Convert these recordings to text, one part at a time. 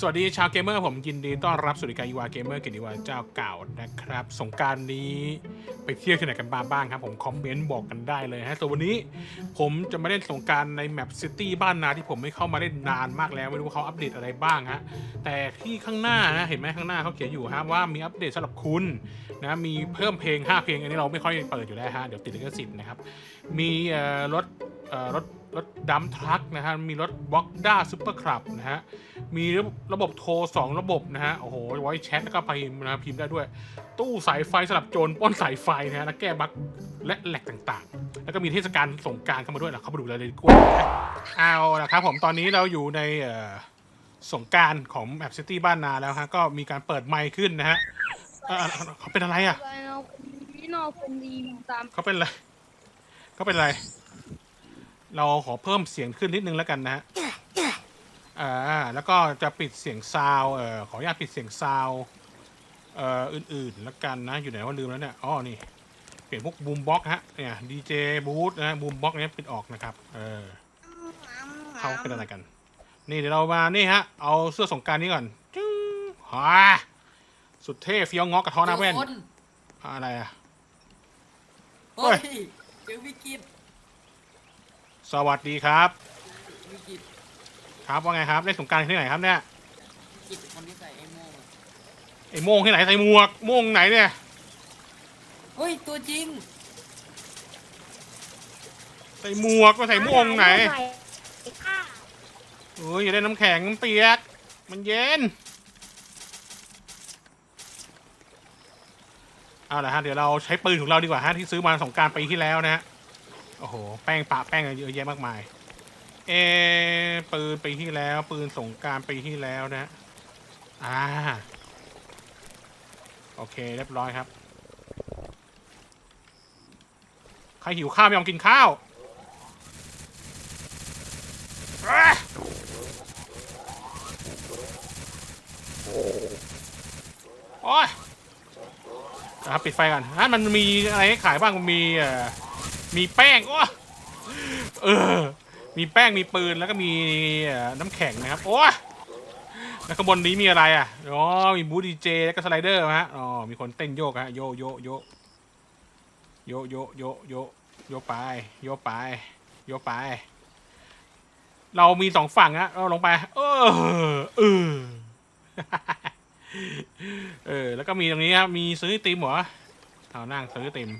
สวัสดีชาวเกมเมอร์ผมยินดีต้อนรับสู่รายการอีวาเกมเมอร์กียรติวาเจ้าเก่านะครับ สงการนี้ไปเที่ยวที่ไหนกันบ้างบ้างครับ ผมคอมเมนต์บอกกันได้เลยฮะส่วนวันนี้ผมจะมาเล่นสงการในแมปซิตี้บ้านนาที่ผมไม่เข้ามาเล่นนานมากแล้ว ไม่รู้ว่าเขาอัปเดตอะไรบ้างฮะแต่ที่ข้างหน้าฮะเห็นไหมข้างหน้าเขาเขียนอยู่ฮะว่ามีอัปเดตสำหรับคุณนะมีเพิ่มเพลง 5 เพลงอันนี้เราไม่ค่อยเปิดอยู่แล้วฮะเดี๋ยวติดลิขสิทธิ์นะครับมีรถเอ่อรถ รถดัมทรัคนะฮะ มีรถบ็อกด้าซูเปอร์คลับนะฮะ มีระบบโทร 2 ระบบนะฮะ โอ้โห ไว้แชทแล้วก็พิมพ์นะพิมพ์ได้ด้วย ตู้สายไฟสำหรับโจรปล้นสายไฟนะฮะ และแก้บั๊กและแหลกต่างๆ แล้วก็มีเทศกาลสงกรารเข้ามาด้วยนะเข้ามาดูเลยดีกว่านะเอาละครับผม ตอนนี้เราอยู่ในเอ่อสงกรารของแมปซิตี้บ้านนาแล้วฮะ ก็มีการเปิดไมค์ขึ้นนะฮะเอ่อเขาเป็นอะไรอะอะไรเนาะพี่นอคนดีตามเขาเป็นอะไรเขาเป็นอะไร เราขอเพิ่มเสียงขึ้นนิดนึงแล้วกันนะฮะอ่าแล้วก็จะปิดเสียงซาวด์เอ่อขออนุญาตปิดเสียงซาวด์เอ่ออื่นๆแล้วกันนะอยู่ไหนว่าลืมแล้วเนี่ยอ๋อนี่เปลี่ยนพวกบูมบ็อกฮะเนี่ยดีเจบูธนะบูมบ็อกเนี้ยปิดออกนะครับเออเขาเป็นอะไรกัน นี่เดี๋ยวเรามานี่ฮะเอาเสื้อสงกรารนี้ก่อนจึ๊งฮ่าสุดเท่เฟี้ยวงอกกระท้อหน้าแว่นคนอะไรอะเฮ้ยเจอวิกฤต สวัสดีครับวิกฤตครับว่าไงครับเล่นสงกรารที่ไหนครับเนี่ยวิกฤตคนที่ใส่ไอ้โม่งอะไอ้โม่งที่ไหนใส่หมวกโม่งไหนเนี่ยเฮ้ย ตัวจริงใส่หมวกมาใส่โม่งไหนใส่ข้าเอ้ยอย่าได้น้ำแข็งน้ำเปียก มันเย็นเอาละฮะเดี๋ยวเราใช้ปืนของเราดีกว่าฮะที่ซื้อมาสงกรารปีที่แล้วนะฮะ โอ้โห แป้งปะแป้งเยอะแยะมากมาย เอปืนปีที่แล้ว ปืนสงการปีที่แล้วนะ อ่า โอเค เรียบร้อยครับ ใครหิวข้าวไม่ยอมกินข้าวอะโอ้ยนะครับปิดไฟก่อนฮะมันมีอะไรให้ขายบ้าง มันมีเอ่อ มีแป้งโอ้เออ มีแป้งมีปืนแล้วก็มีน้ำแข็งนะครับ โอ้แล้วข้างบนนี้มีอะไรอะ อ๋อ มีบูธดีเจแล้วก็สไลเดอร์ฮะ อ๋อ มีคนเต้นโยกฮะ โยโยโยโยโยโยโยโยไป โยไป โยไป เรามีสองฝั่งอะเราลงไป เออ เออ เออ แล้วก็มีตรงนี้ครับ มีซื้อติมเหรอเอานั่งซื้อไอติม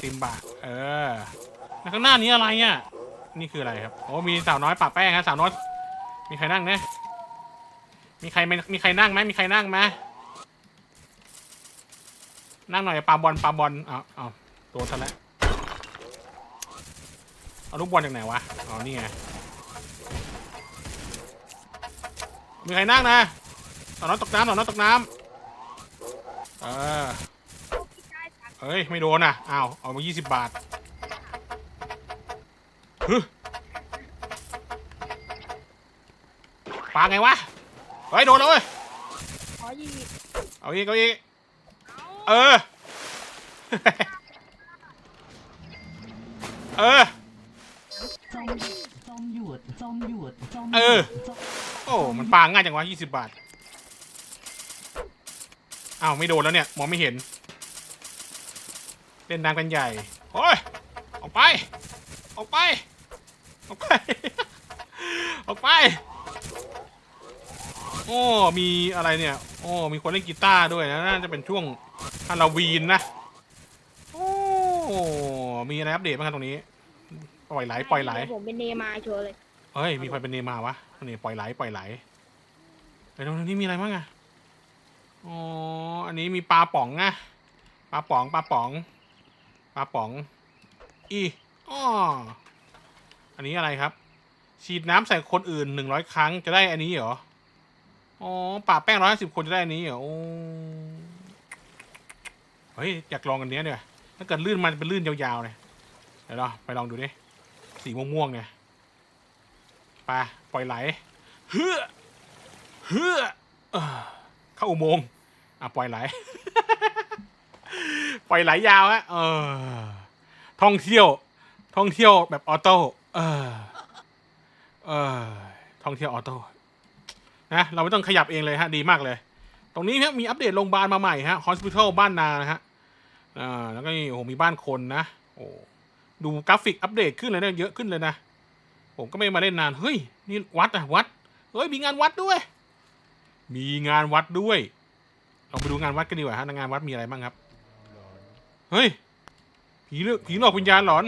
ไอติมบะเออแล้วข้างหน้านี้อะไรอะนี่คืออะไรครับ โอ้มีสาวน้อยปะแป้งครับสาวน้อยมีใครนั่งนะมีใครมีใครนั่งไหมมีใครนั่งไหมนั่งหน่อยปาบอลปาบอลเอาเอาโดนซะแล้วเอาลูกบอลจากไหนวะอ๋อนี่ไงมีใครนั่งนะสาวน้อยตกน้ำสาวน้อยตกน้ำเออ เฮ้ย ไม่โดนอะ อ้าว เอามา20 บาทฮึปาไงวะ เฮ้ย โดนแล้วเว้ย ขอยีเอาอีกเอาอีกเออ เออจอมจอมหยวดจอมหยวดจอมเออจอมโอ้ มันปาง่ายจังวะ20 บาท อ้าว ไม่โดนแล้วเนี่ย มองไม่เห็น เล่นดังกันใหญ่โอ้ยออกไป ออกไป ออกไป ออกไป โอ้ มีอะไรเนี่ย โอ้ มีคนเล่นกีตาร์ด้วยนะ น่าจะเป็นช่วงฮาโลวีนนะ โอ้ มีอะไรอัปเดตบ้างครับตรงนี้ ปล่อยไหล ปล่อยไหล ผมเป็นเนมาร์โชว์เลย เฮ้ย มีใครเป็นเนย์มาร์วะนี่ปล่อยไหล ปล่อยไหลไอ้ตรงนี้มีอะไรบ้างอะอ๋อ อันนี้มีปลาป๋องนะปลาป๋อง ปลาป๋อง ปลาป๋อง อีอ๋ออันนี้อะไรครับ ฉีดน้ำใส่คนอื่นหนึ่งร้อยครั้งจะได้อันนี้เหรอ อ๋อป่าแป้งร้อยสิบคนจะได้อันนี้เหรอโอ้เฮ้ย อยากลองอันเนี้ยเนี่ยถ้าเกิดลื่นมันเป็นลื่นยาวๆเลยเดี๋ยวเราไปลองดูดิ สีม่วงๆเนี่ยไปปล่อยไหล เฮือเฮือเข้าอุโมงค์อะปล่อยไหล ปล่อยไหลยาวฮะเออ ท่องเที่ยว ท่องเที่ยวแบบออโต้เออ เออ ท่องเที่ยวออโต้นะเราไม่ต้องขยับเองเลยฮะ ดีมากเลย ตรงนี้ครับมีอัปเดตโรงพยาบาลมาใหม่ฮะ hospital บ้านนานะฮะอ่าแล้วก็นี่โอ้โหมีบ้านคนนะโอ้ดูกราฟิกอัปเดตขึ้นเลยนะเยอะขึ้นเลยนะผมก็ไม่มาเล่นนานเฮ้ยนี่วัดอะวัดเฮ้ยมีงานวัดด้วย มีงานวัดด้วยเราไปดูงานวัดกันดีกว่าฮะงานวัดมีอะไรบ้างครับ เฮ้ย ผีเลือกผีหลอกวิญญาณหลอน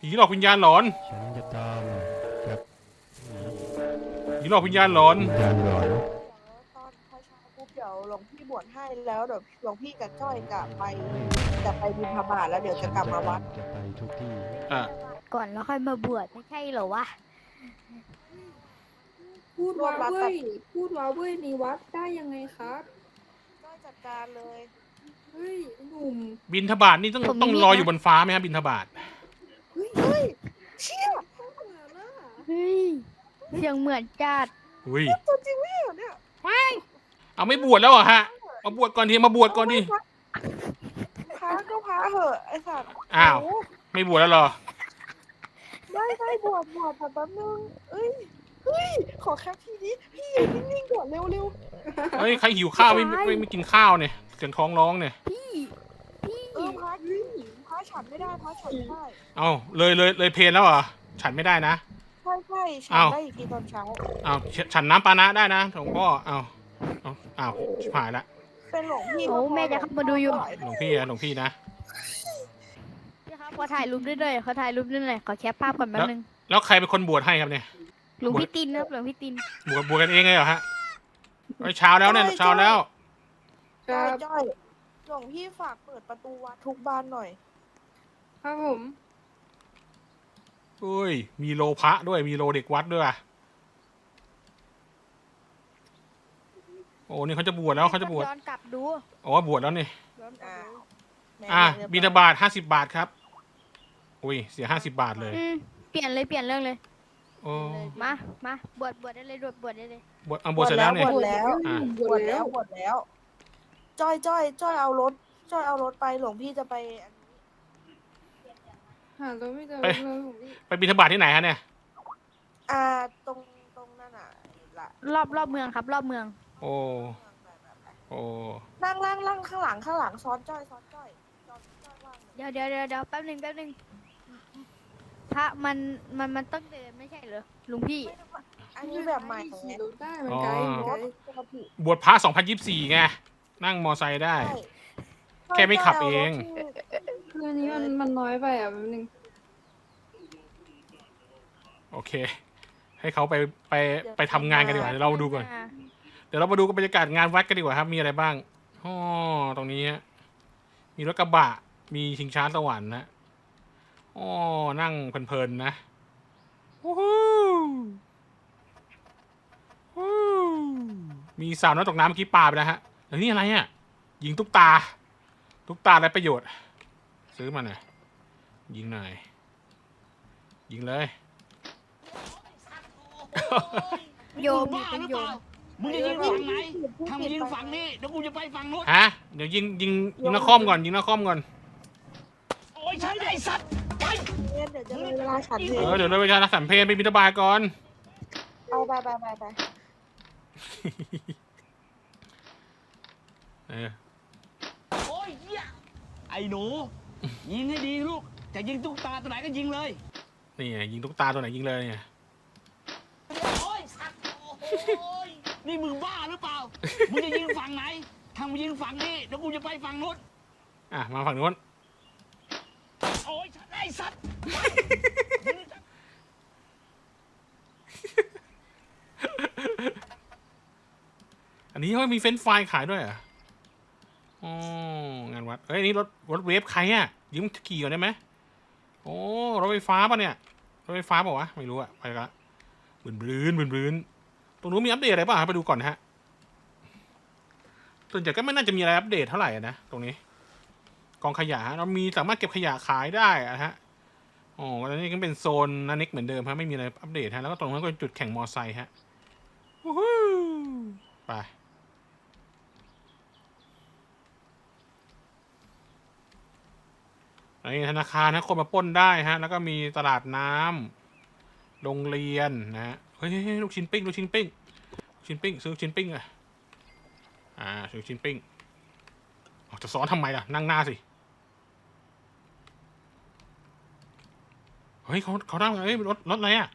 ผีหลอกวิญญาณหลอน ฉันจะตามจับผีหลอกวิญญาณหลอนวิญญาณหลอนตอนเช้าเช้าปุ๊บเดี๋ยวหลวงพี่บวชให้แล้วเดี๋ยวหลวงพี่กับจ้อยกลับไปจะไปบิณฑบาตแล้วเดี๋ยวจะกลับมาวัดจะไปทุกที่อะ ก่อนแล้วค่อยมาบวชไม่ใช่เหรอวะ พูดว้าเว้ย พูดว้าเว้ยในวัดได้ยังไงครับ จ้อยจัดการเลยเฮ้ยหนุ่มบินทบาทนี่ต้องผมมีต้องมีดรอนะ อยู่บนฟ้าไหมครับบินทบาทเฮ้ยเฮ้ยเชี่ยเข้ามาล่ะเฮ้ยเสียงเหมือนจัดอุ้ยตัวจริงไม่เหรอเนี่ยเอาไม่บวชแล้วเหรอฮะมาบวชก่อนทีมาบวชก่อนดิพระก็พระเหอะไอ้สัตว์อ้าว โโหไม่บวชแล้วเหรอ ได้ได้บวชบวชแต่แป๊บนึงเอ้ยเฮ้ย ขอแคปทีนี้ พี่ยืนนิ่งๆก่อนเร็วเร็วเฮ้ยใครหิวข้าวไม่ไม่ไม่ไม่กินข้าวเนี่ยเสียงท้องร้องเนี่ย พี่ พี่ๆเออพระยิงพระฉันไม่ได้พระฉันไม่ได้ เอาเลยเลยเลยเพลนแล้วเหรอฉันไม่ได้นะ ใช่ใช่ฉันอ้าวได้อีกทีตอนเช้า เอาฉันน้ำปานะได้นะหลวงพ่อเอาเอาเอาชิบหายละเป็นหลวงพี่โอ้แม่จะเข้ามาดูอยู่ หลวงพี่นะหลวงพี่นะ พี่ครับขอถ่ายรูปด้วยเลยขอถ่ายรูปด้วยหน่อยขอแคปภาพก่อนแป๊บนึง แล้วใครเป็นคนบวชให้ครับเนี่ย หลวงพี่ตินครับหลวงพี่ตินบวชบวชกันเองเลยเหรอฮะเฮ้ยเช้าแล้วเนี่ยเช้าแล้วคจ้อรัยบจ้อยหลวงพี่ฝากเปิดประตูวัดทุกบานหน่อย ครับผมอุ้ย มีโลพระด้วยมีโลเด็กวัดด้วยว่ะโอ้นี่เขาจะบวชแล้วเขาจะบวชย้อนกลับดูอ๋อบวชแล้วนี่ย้อนกลับอ้าวดูแหม่อะเรียร้อยบิณฑบาตห้าสิบาทครับ อุ้ยเสียห้าสิบาทเลย อืมเปลี่ยนเลยเปลี่ยนเรื่องเลย โอ้มา มา บวชบวชได้เลยบวชบวชได้เลย บวชเอาบวชเสร็จแล้วเนี่ย บวชแล้วอะบบววชชแล้แล้ววบวชแล้ว จ้อยจ้อยจ้อยเอารถ จ้อยเอารถไปหลวงพี่จะไปอันนี้หาเราไม่เจอไปเลยผมพี่ไปบิณฑบาตที่ไหนฮะเนี่ย อ่าตรงตรงนั่นอะละรอบรอบเมืองครับ รอบเมือง โอ้ โอ้ นั่งนั่งนั่งข้างหลังข้างหลังซ้อนจ้อยซ้อนจ้อยซ้อนจ้อยว่างเลยเดี๋ยวเดี๋ยวเดี๋ยวเดี๋ยวแป๊บหนึงแป๊บหนึง พระมันมันมันต้องเดินไม่ใช่เหรอลุงพี่ อันนี้แบบใหม่ขี่ไงรถได้มันไกลมันรไกลถปกติบวชพระสองพันยิบสี่ไงนั่งมอไซค์ได้ ใช่แค่ไม่ขับเอง คืออันนี้มันมันน้อยไปอะแป๊บนึงโอเค ให้เขาไปไปไปทำงานกันดีกว่าเดี๋ยวเราดูก่อน เดี๋ยวเรามาดูกันบรรยากาศงานวัดกันดีกว่าครับ มีอะไรบ้างอ๋อตรงนี้ฮะมีรถกระบะ มีชิงช้าสวรรค์นะ อ๋อ นั่งเพลินๆนะวู้ฮู้วู้มีสาวน้อยตกน้ำเมื่อกี้ปลาไปแล้วฮะแล้วนี่อะไรอะยิงตุ๊กตา ตุ๊กตาได้ประโยชน์ ซื้อมาหน่อย ยิงหน่อย ยิงเลย โยมมีเป็นโยมมึงจะยิงฝั่งไหนถ้ามึงยิงฝั่งนี้เดี๋ยวกูจะไปฝั่งนู้นฮะ เดี๋ยวยิงยิงยิงนักคอมก่อนยิงนักคอมก่อน โอ้ยใช่ไอ้สัตว์ ไปเดี๋ยวจะเลยเวลาฉันเพลเออเดี๋ยวเราไปทานสัมเพลไปบิณฑบาตก่อนเอาไปไปไปไปเออโอ้ยเหี้ยไอ้หนู ยิงให้ดีลูก จะยิงตุ๊กตาตัวไหนก็ยิงเลย นี่ไงยิงตุ๊กตาตัวไหนยิงเลยเนี่ยโอ้ยสัตว์โอ้ยนี่มึงบ้าหรือเปล่า มึงจะยิงฝั่งไหนถ้ามึงยิงฝั่งนี้เดี๋ยวกูจะไปฝั่งนู้นอะมาฝั่งนู้น โอ้ยไอ้สัตว์อันนี้เขามีเฟรนช์ฟรายขายด้วยเหรอะอ๋องานวัดเฮ้ยอันนี่รถรถเวฟใครอะยืมขี่ก่อนได้ไหมโอ้รถไฟฟ้าป่ะเนี่ยรถไฟฟ้าป่าวะไม่รู้อะไปละบืนบืนบืนบืนตรงนู้นมีอัปเดตอะไรป่ะไปดูก่อนนะฮะส่วนใหญ่ก็ไม่น่าจะมีอะไรอัปเดตเท่าไหร่อะนะตรงนี้ กองขยะฮะเรามีสามารถเก็บขยะขายได้อะฮะอ๋อตอนนี้ก็เป็นโซนนันนิกเหมือนเดิมฮะไม่มีอะไรอัปเดตฮะแล้วก็ตรงนั้นก็เป็นจุดแข่งมอไซค์ฮะวู้ฮู้ไปอันนี้ธนาคารนะคนมาปล้นได้ฮะ แล้วก็มีตลาดน้ำโรงเรียนนะฮะเฮ้ยลูกชิ้นปิ้งลูกชิ้นปิ้งลูกชิ้นปิ้งซื้อลูกชิ้นปิ้งอะอ่าซื้อลูกชิ้นปิ้งจะซ้อนทำไมล่ะนั่งหน้าสิ เฮ้ยเขาเขานั่งเฮ้ยรถรถอะไรอะ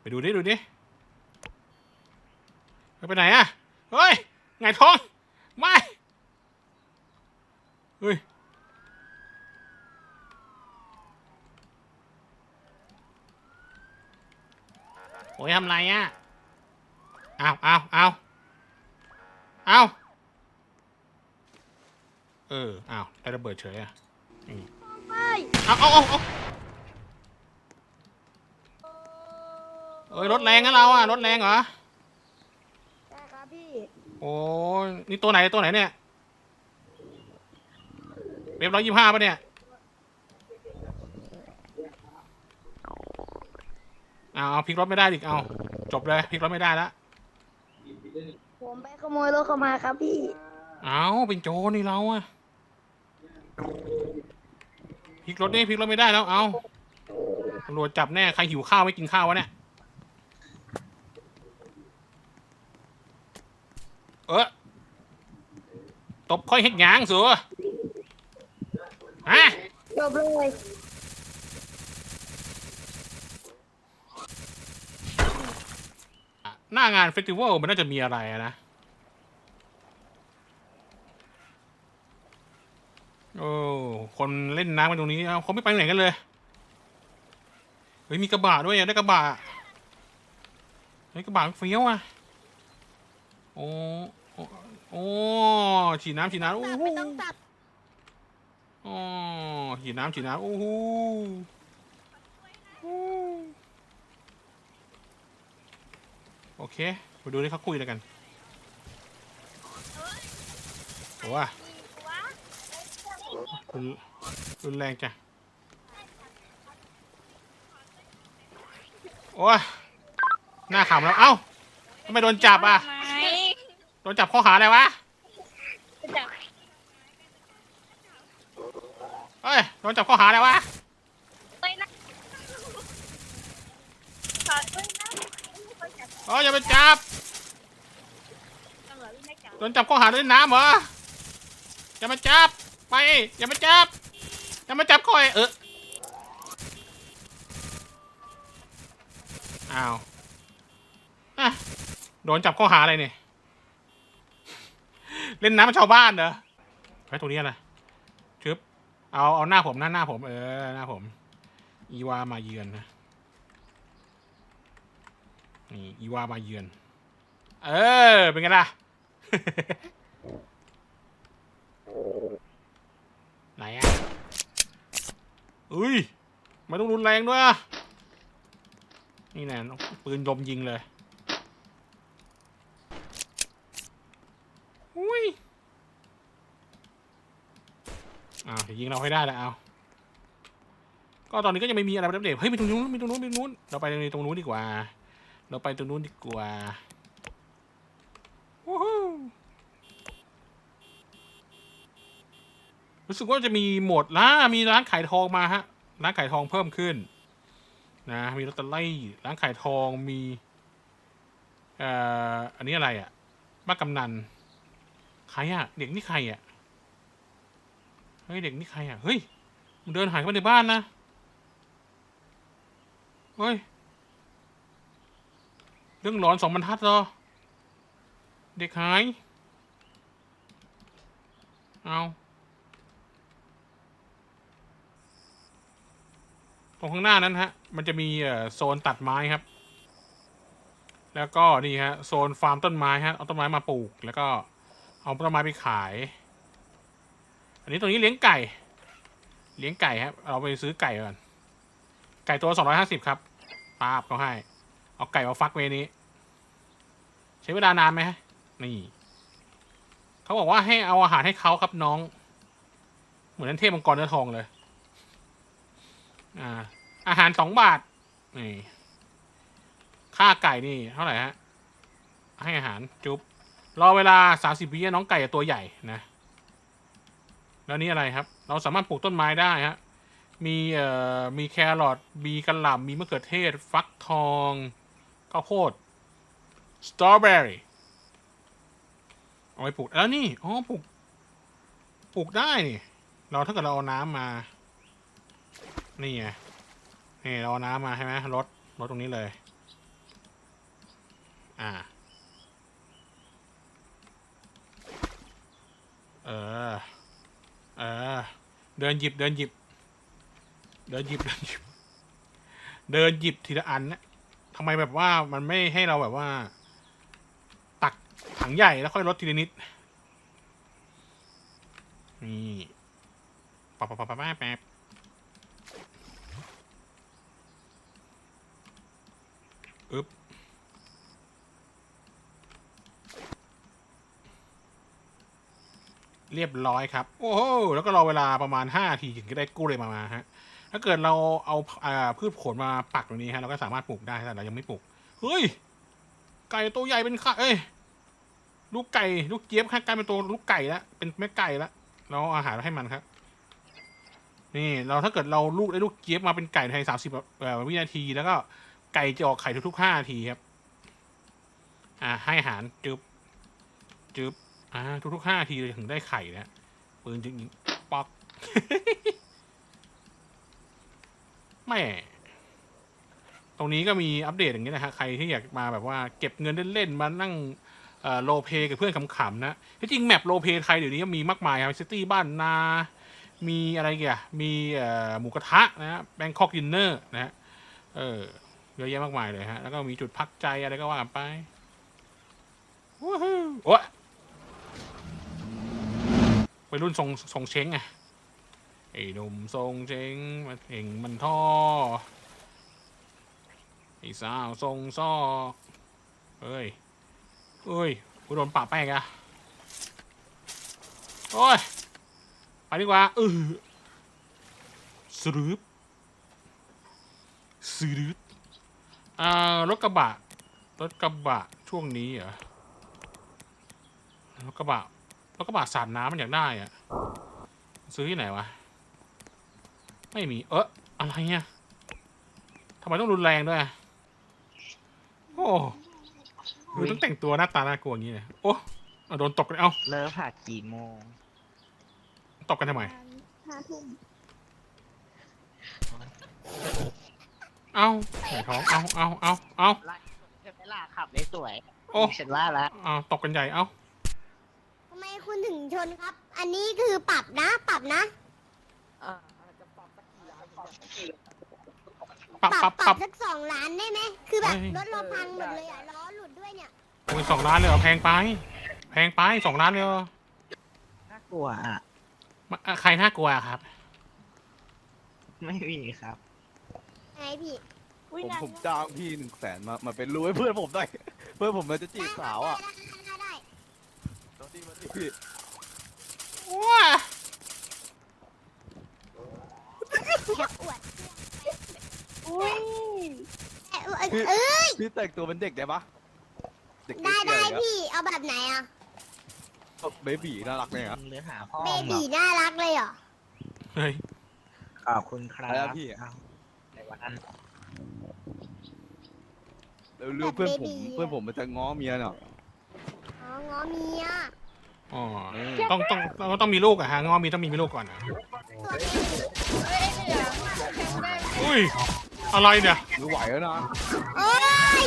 ไปดูดิดูดิไปไหนอะเฮ้ยไงท้อง ไม่ เฮ้ย โอ้ยทำไรอะเอาเอาเอาเอาเอออ้าได้ระเบิดเฉยอะไปเอาเอาเอา อาเอ้ยรถแรงนะเราอะรถแรงเหรอ ใช่ครับพี่ โอ้ยนี่ตัวไหนตัวไหนเนี่ยเว็บร้อยยี่ห้าป่ะเนี่ยเอาเอาพลิกรถไม่ได้ดิเอาจบเลยพลิกรถไม่ได้แล้วผมไปขโมยรถเข้ามาครับพี่ เอาเป็นโจรนี่เราอะพลิกรถนี่พลิกรถไม่ได้แล้วเอาตำรวจจับแน่ใครหิวข้าวไม่กินข้าววะเนี่ย เออตบค่อยเฮ็ดหยางสัวฮะจบเลยหน้างานเฟสติวัลมันน่าจะมีอะไรอะนะ โอ้ คนเล่นน้ำกันตรงนี้เอ้าเขาไม่ไปไหนกันเลย เฮ้ย มีกระบะด้วยอะได้กระบะเฮ้ยกระบะเฟี้ยวอะ โอ้ โอ้โอ้ฉีดน้ำฉีดน้ำโอ้โหไม่ต้องตัดอ๋อฉีดน้ำฉีดน้ำโอ้โหโอ้โอเคไปดูที่เขาคุยอะไรกันโอ้ว่ารุนรุนแรงจ้ะโอ้ยหน้าขำแล้ว เอ้าทำไมโดนจับอะ โดนจับข้อหาอะไรวะเฮ้ยโดนจับข้อหาอะไรวะเอออย่าไปจับโดนจับข้อหาเล่นน้ำเหรออย่ามาจับไปอย่ามาจับอย่ามาจับคอยเอออ้าวอะโดนจับข้อหาอะไรเนี่ย เล่นน้ำกับชาวบ้านเหรอไอ้ตรงนี้อะชึบเอาเอาหน้าผมหน้าหน้าผม เออหน้าผม อีวามาเยือนนะนี่อีวามาเยือน เออ เป็นไงล่ะ ไหนอะอุ้ยไม่ต้องรุนแรงด้วยอะนี่แน่ปืนยมยิงเลย อุ้ยอ้าวยิงเราให้ได้แล้วเอาก็ตอนนี้ก็ยังไม่มีอะไรมาอัปเดตเฮ้ยมีตรงนู้นมีตรงนู้นมีตรงนู้น เราไปตรงนู้นดีกว่า เราไปตรงนู้นดีกว่าวู้ฮู้รู้สึกว่าจะมีหมดร้านมีร้านขายทองมาฮะ ร้านขายทองเพิ่มขึ้น นะ มีลอตเตอรี่ร้านขายทองมี เอ่อ อันนี้อะไรอะ่ะมากำนัน ใครอะ่ะ เด็กนี่ใครอะ่ะ เฮ้ย เด็กนี่ใครอะ่ะ เฮ้ย มันเดินหายเข้าไปในบ้านนะ เฮ้ย เรื่องหลอนสองบรรทัดเหรอ เด็กหาย เอาตรงข้างหน้านั้นฮะ มันจะมีเอ่อโซนตัดไม้ครับ แล้วก็นี่ฮะ โซนฟาร์มต้นไม้ฮะ เอาต้นไม้มาปลูก แล้วก็ เอาต้นไม้ไปขาย อันนี้ตรงนี้เลี้ยงไก่ เลี้ยงไก่ครับ เราไปซื้อไก่ก่อน ไก่ตัวสองร้อยห้าสิบครับปาบเขาให้ เอาไก่มาฟักเวนี้ ใช้เวลานานไหมฮะ นี่ เขาบอกว่าให้เอาอาหารให้เขาครับน้อง เหมือนนั้นเทพมังกรเนื้อทองเลย อ่า อาหารสองบาท นี่ ค่าไก่นี่เท่าไหร่ฮะ ให้อาหารจุ๊บ รอเวลาสามสิบวิน้องไก่ตัวใหญ่นะ แล้วนี่อะไรครับ เราสามารถปลูกต้นไม้ได้ฮะ มีเอ่อมีแครอทมีกระหล่ำมีมะเขือเทศ ฟักทองข้าวโพดสตรอเบอรี่เอาไว้ปลูกแล้วนี่อ๋อปลูกปลูกได้นี่เราถ้าเกิดเราเอาน้ำมา นี่ไงนี่เราเอาน้ำมาใช่ไหมรดรดตรงนี้เลย อ่า เออ เออ เดินหยิบ เดินหยิบ เดินหยิบ เดินหยิบ เดินหยิบทีละอันนะทำไมแบบว่ามันไม่ให้เราแบบว่า ตักถังใหญ่แล้วค่อยลดทีละนิด นี่ปับปับปับปับแป๊บอึ๊บ เรียบร้อยครับ โอ้โหแล้วก็รอเวลาประมาณ5นาทีถึงจะได้กู้เลยมามาฮะถ้าเกิดเราเอาพืชผลมาปักตรงนี้ฮะเราก็สามารถปลูกได้แต่เรายังไม่ปลูกเฮ้ยไก่ตัวใหญ่เป็นค่ะเอ้ยลูกไก่ลูกเจี๊ยบค่ะกลายเป็นตัวลูกไก่แล้วเป็นแม่ไก่แล้วเราอาหารให้มันครับ นี่ เราถ้าเกิดเราลูกได้ลูกเจี๊ยบมาเป็นไก่ภายในสามสิบวินาทีแล้วก็ไก่จะออกไข่ทุกๆห้านาทีครับ อ่าให้อาหารจึบจึบ อ่าทุกๆห้านาทีเลยถึงได้ไข่นะปืนจริงๆป๊อกแม่ตรงนี้ก็มีอัปเดตอย่างนี้นะฮะใครที่อยากมาแบบว่าเก็บเงินเล่นๆมานั่งโลเปกับเพื่อนขำๆนะที่จริงแมปโลเปไทยเดี๋ยวนี้ก็มีมากมายครับซิตี้บ้านนา มีอะไรเกี่ยมีเอ่อหมูกระทะนะฮะแบงคอกดินเนอร์นะฮะเออเยอะแยะมากมายเลยฮะ แล้วก็มีจุดพักใจอะไรก็ว่ากันไปวู้ฮู้โอ้ย วัยรุ่นทรงทรงเช้งไงไอ้หนุ่มทรงเช้งมันเองมันท่อไอ้สาวทรงซอกเฮ้ยเฮ้ยกูโดนปะแป้งอะโอ้ย ไปดีกว่าเออสรึบสรึบอ่ารถกระบะ รถกระบะช่วงนี้เหรอ รถกระบะ แล้วก็บาดสาดน้ำมันอยากได้อะซื้อที่ไหนวะ ไม่มี เอออะไรเนี่ยทำไมต้องรุนแรงด้วยอะโอ้คือต้องแต่งตัวหน้าตาน่ากลัวอย่างนี้เลยโอ้เอาโดนตบกันเอ้าเลิกผัดกี่โมงตบกันทำไมห้าทุ่มเอ้าไหนท้องเอ้าเอ้าเอ้าเอ้าไล่จะไปล่าขับได้สวยโอ้ฉันว่าละเอ้าตบกันใหญ่เอ้าทำไม คุณถึงชนครับ อันนี้คือปรับนะ ปรับนะ อ่าอาจจะปรับสักกี่ล้านก่อนปรับปรับปปรัรับบสักสองล้านได้ไหม คือแบบเฮ้ยรถเราพังหมดเลยอะล้อหลุดด้วยเนี่ยเป็นสองล้านเลยเหรอแพงไป แพงไปสองล้านเลยเหรอน่ากลัวอะ มาอะใครน่ากลัวอะครับ ไม่มีครับ ไงพี่ผมผมจ้างพี่หนึ่งแสนมามาเป็นรู้ให้เพื่อนผมหน่อยเพื่อนผมมันจะจีบสาวอะ ได้ได้ได้ มาดิมาดิ พี่ว้าแค่อวดอุ้ยเอ้ยเอ้ยพี่แต่งตัวเป็นเด็กได้ปะเด็กได้เด็กได้ๆอะพี่เอาแบบไหนอะเบบีน่ารักเนี่ยครับหรือหาพ่อเบเหรบีอน่ารักเลยเหรอเฮ้ยขอบคุณครัอะไรบอะพี่เอ้าในวันนั้นเร็วๆเพื่อนผมเพื่อนผมมันจะง้อเมียเนาะอ๋อง้อเมีย อ๋อต้องต้องต้องต้องมีลูกอะฮะง้อมีต้องมีลูกก่อนอะอุ้ยอะไรเนี่ยไม่ไหวแล้วนะโอ้ย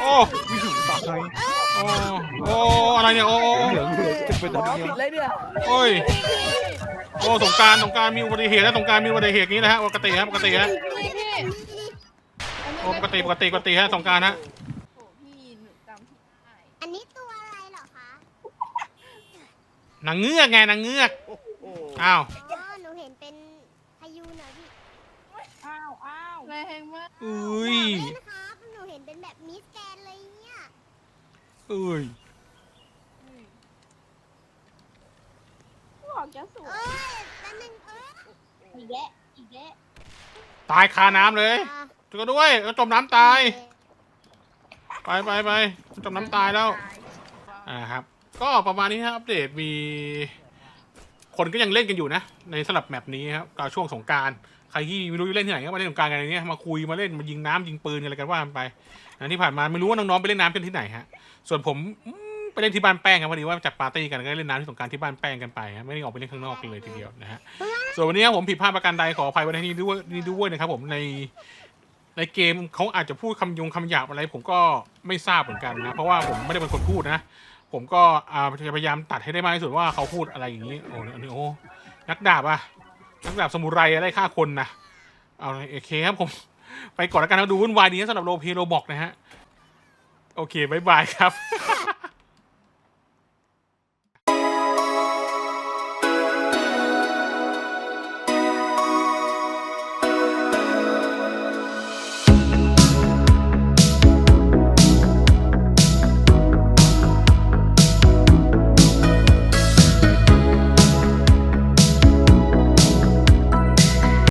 โอ้พี่ถึงตายโอ้โอ้อะไรเนี่ยโอ้โอ้เหลืองเหลืองจะเป็นตะเกียบเลยเนี่ยโอ้ยโอ้สงกรารสงกรารมีอุบัติเหตุแล้วสงกรารมีอุบัติเหตุอย่างนี้นะฮะปกติฮะปกติฮะโอ้ปกติปกติปกติฮะสงกรารฮะ โอ้พี่หนูจำผิดได้ อันนี้ตัวอะไรเหรอคะ นางเงือกไงนางเงือกอ้าวอ๋อหนูเห็นเป็นพายุเหรอพี่อ้าวอ้าวแรงมากอุ้ยเล่นครับหนูเห็นเป็นแบบมิสแกนเลยเนี่ยอุ้ยออกจะสวยเอ้ยแป๊บนึงเอ้ยอีกแล้วอีกแล้วตายคาน้ำเลยอะช่วยกันด้วยเอาจมน้ำตาย ไปไปไปจมน้ำตายแล้วอ่าครับ ก็ประมาณนี้ครับอัปเดตมีคนก็ยังเล่นกันอยู่นะ ในสลับแมปนี้ครับตอนช่วงสงการใครที่ไม่รู้เล่นที่ไหนก็มาเล่นสงการกันในนี้มาคุยมาเล่นมายิงน้ำยิงปืนอะไรกันว่ากันไปนะที่ผ่านมาไม่รู้ว่าน้องๆไปเล่นน้ำกันที่ไหนฮะส่วนผมไปเล่นที่บ้านแป้งครับพอดีว่าจัดปาร์ตี้กันก็เล่นน้ำที่สงการที่บ้านแป้งกันไปฮะไม่ได้ออกไปเล่นข้างนอกเลยทีเดียวนะฮะส่วนวันนี้ครับผมผิดพลาดประการใดขออภัยไว้ในที่นี้ด้วยนี่ด้วยนะครับผมในในเกมเขาอาจจะพูดคำยงคำหยาบอะไร ผมก็ไม่ทราบเหมือนกันนะเพราะว่าผมไม่ได้เป็นคนพูดนะ ผมก็อ่าพยายามตัดให้ได้มากที่สุดว่าเขาพูดอะไรอย่างนี้โอ้โหนักดาบอะนักดาบสมุไรอะไรฆ่าคนนะเอาเลยโอเคครับผม ไปก่อนแล้วกันนะดูวุ่นวายนี้สำหรับโรลเพโรบอกนะฮะ โอเคบายบายครับ